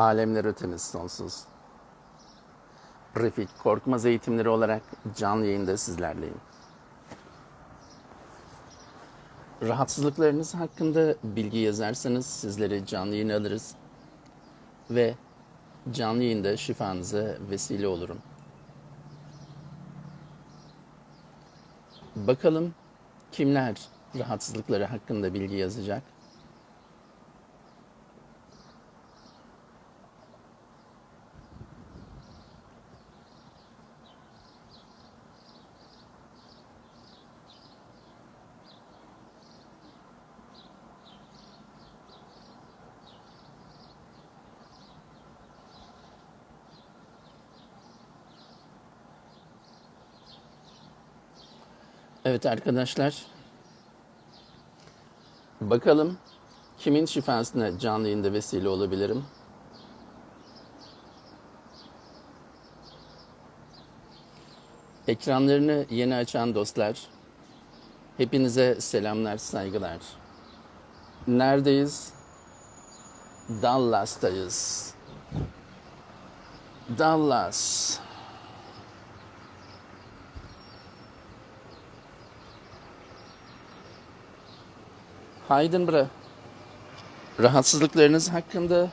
Alemler ötemiz sonsuz. Refik Korkmaz eğitimleri olarak canlı yayında sizlerleyim. Rahatsızlıklarınız hakkında bilgi yazarsanız sizleri canlı yayına alırız ve canlı yayında şifanıza vesile olurum. Bakalım kimler rahatsızlıkları hakkında bilgi yazacak? Evet arkadaşlar. Bakalım kimin şifasına canlı yayında vesile olabilirim? Ekranlarını yeni açan dostlar, hepinize selamlar, saygılar. Neredeyiz? Dallas'tayız. Dallas. Heidenbra. Rahatsızlıklarınız hakkında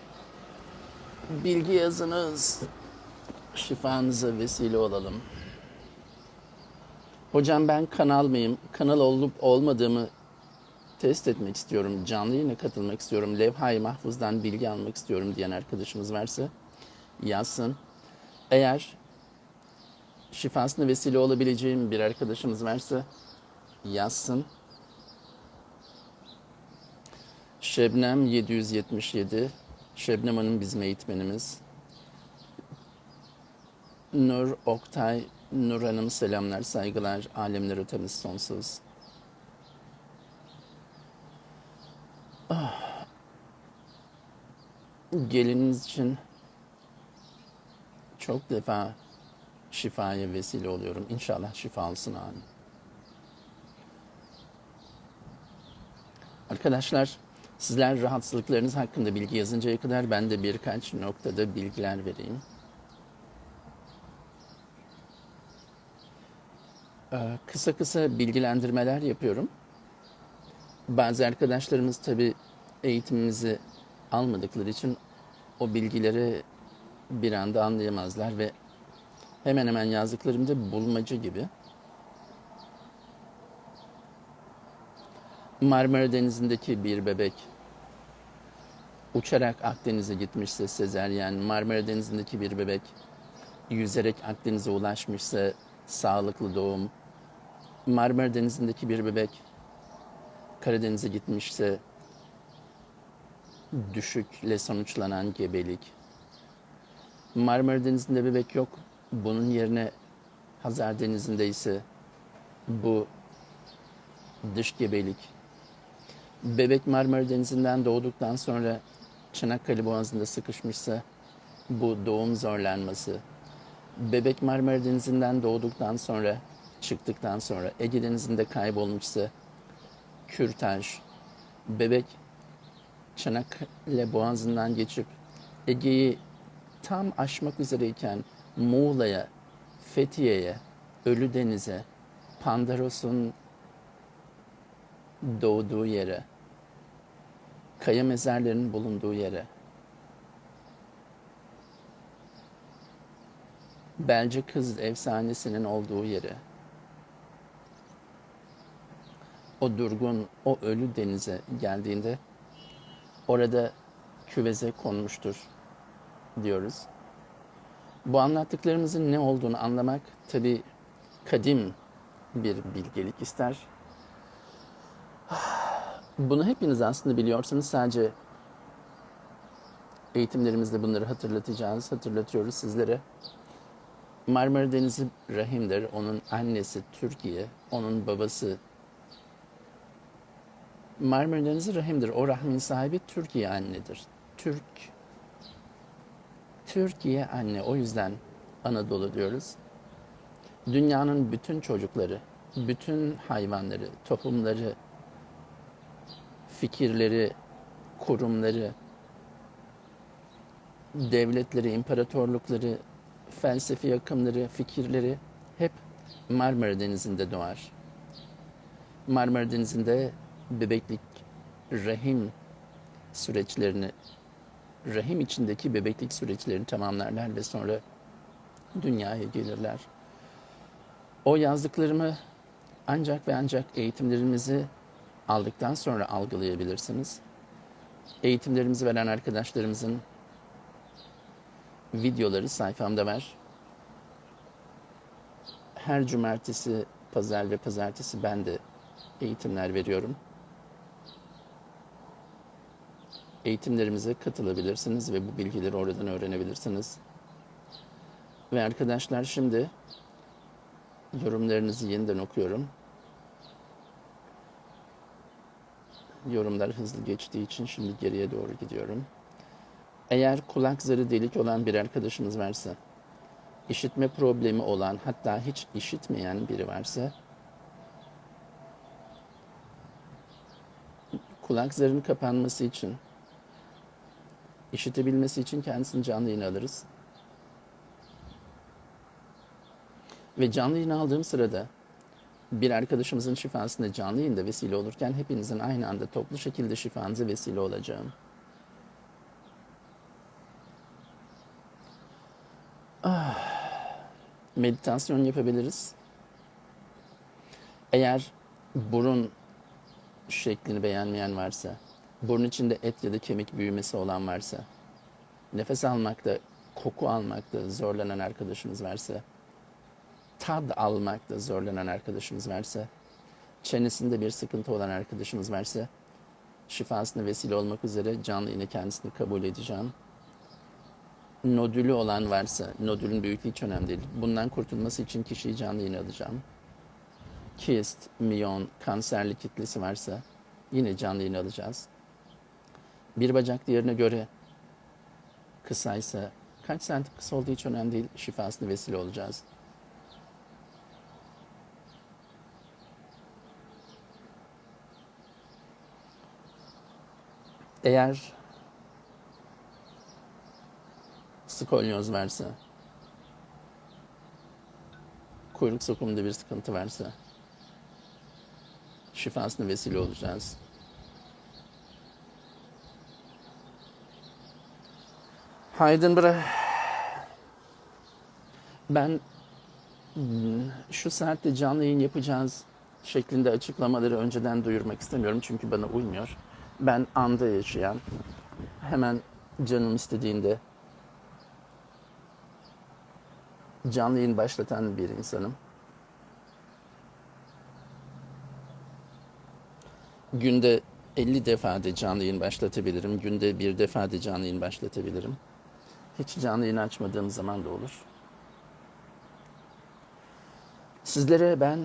bilgi yazınız. Şifanıza vesile olalım. Hocam ben kanal mıyım? Kanal olup olmadığımı test etmek istiyorum. Canlı yayına katılmak istiyorum. Levha-i Mahfuz'dan bilgi almak istiyorum diyen arkadaşımız varsa yazsın. Eğer şifasına vesile olabileceğim bir arkadaşımız varsa yazsın. Şebnem 777. Şebnem Hanım bizim eğitmenimiz. Nur Oktay, Nur Hanım selamlar, saygılar. Alemler ötemiz sonsuz. Ah. Geliniz için çok defa şifaya vesile oluyorum. İnşallah şifa olsun amin. Arkadaşlar sizler rahatsızlıklarınız hakkında bilgi yazıncaya kadar ben de birkaç noktada bilgiler vereyim. Ee, Kısa kısa bilgilendirmeler yapıyorum. Bazı arkadaşlarımız tabi eğitimimizi almadıkları için o bilgileri bir anda anlayamazlar ve hemen hemen yazdıklarımda bulmaca gibi. Marmara Denizi'ndeki bir bebek uçarak Akdeniz'e gitmişse sezeryen, Marmara Denizi'ndeki bir bebek yüzerek Akdeniz'e ulaşmışsa sağlıklı doğum, Marmara Denizi'ndeki bir bebek Karadeniz'e gitmişse düşükle sonuçlanan gebelik, Marmara Denizi'nde bebek yok, bunun yerine Hazar Denizi'nde ise bu dış gebelik, bebek Marmara Denizi'nden doğduktan sonra Çanakkale Boğazı'nda sıkışmışsa bu doğum zorlanması, bebek Marmara Denizi'nden doğduktan sonra çıktıktan sonra Ege Denizi'nde kaybolmuşsa kürtaj, bebek Çanakkale Boğazı'ndan geçip Ege'yi tam aşmak üzereyken Muğla'ya, Fethiye'ye, Ölüdeniz'e, Pandaros'un doğduğu yere, kaya mezarlarının bulunduğu yere, Belce Kız efsanesinin olduğu yere, o durgun, o ölü denize geldiğinde orada küveze konmuştur diyoruz. Bu anlattıklarımızın ne olduğunu anlamak tabi kadim bir bilgelik ister. Bunu hepiniz aslında biliyorsunuz. Sadece eğitimlerimizde bunları hatırlatacağız, hatırlatıyoruz sizlere. Marmara Denizi rahimdir. Onun annesi Türkiye, onun babası Marmara Denizi rahimdir. O rahmin sahibi Türkiye annedir. Türk Türkiye anne. O yüzden Anadolu diyoruz. Dünyanın bütün çocukları, bütün hayvanları, toplumları, fikirleri, kurumları devletleri, imparatorlukları, felsefi akımları, fikirleri hep Marmara Denizi'nde doğar. Marmara Denizi'nde bebeklik, rahim süreçlerini, rahim içindeki bebeklik süreçlerini tamamlarlar ve sonra dünyaya gelirler. O yazdıklarımı ancak ve ancak eğitimlerimizi aldıktan sonra algılayabilirsiniz. Eğitimlerimizi veren arkadaşlarımızın videoları sayfamda var. Her cumartesi, pazar ve pazartesi ben de eğitimler veriyorum. Eğitimlerimize katılabilirsiniz ve bu bilgileri oradan öğrenebilirsiniz. Ve arkadaşlar şimdi yorumlarınızı yeniden okuyorum. Yorumlar hızlı geçtiği için şimdi geriye doğru gidiyorum. Eğer kulak zarı delik olan bir arkadaşımız varsa, işitme problemi olan hatta hiç işitmeyen biri varsa, kulak zarının kapanması için, işitebilmesi için kendisini canlı yayına alırız. Ve canlı yayına aldığım sırada bir arkadaşımızın şifasında canlı yayında vesile olurken hepinizin aynı anda toplu şekilde şifanıza vesile olacağım. Ah, meditasyon yapabiliriz. Eğer burun şeklini beğenmeyen varsa, burun içinde et ya da kemik büyümesi olan varsa, nefes almakta, koku almakta zorlanan arkadaşımız varsa, tad almakta zorlanan arkadaşımız varsa, çenesinde bir sıkıntı olan arkadaşımız varsa, şifasına vesile olmak üzere canlı yine kendisini kabul edeceğim. Nodülü olan varsa, nodülün büyüklüğü hiç önemli değil. Bundan kurtulması için kişiyi canlı yine alacağım. Kist, miyon, kanserli kitlesi varsa yine canlı yine alacağız. Bir bacak diğerine göre kısaysa, kaç santim kısa olduğu hiç önemli değil. Şifasına vesile olacağız. Eğer skolyoz varsa, kuyruk sokumunda bir sıkıntı varsa, şifasına vesile olacağız. Haydın bre. Ben hmm, şu saatte canlı yayın yapacağız şeklinde açıklamaları önceden duyurmak istemiyorum çünkü bana uymuyor. Ben anda yaşayan, hemen canım istediğinde canlı yayın başlatan bir insanım. Günde 50 defa da canlı yayın başlatabilirim. Günde bir defa da canlı yayın başlatabilirim. Hiç canlı yayın açmadığım zaman da olur. Sizlere ben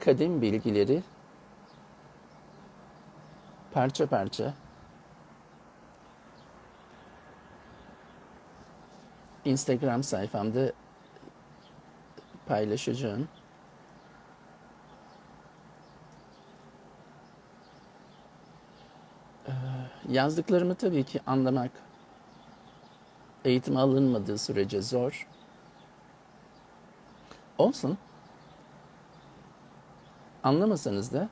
kadim bilgileri parça parça Instagram sayfamda paylaşacağım. Ee, Yazdıklarımı tabii ki anlamak eğitim alınmadığı sürece zor. Olsun. Anlamasanız da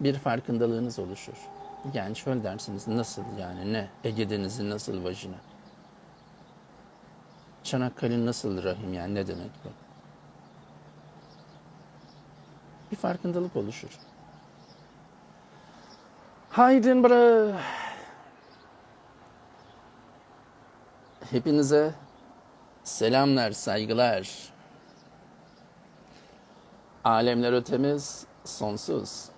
bir farkındalığınız oluşur. Yani şöyle dersiniz nasıl yani ne? Ege Denizi nasıl vajina? Çanakkale nasıl rahim yani ne demek bu? Bir farkındalık oluşur. Haydin bre. Hepinize selamlar, saygılar. Alemler ötemiz sonsuz.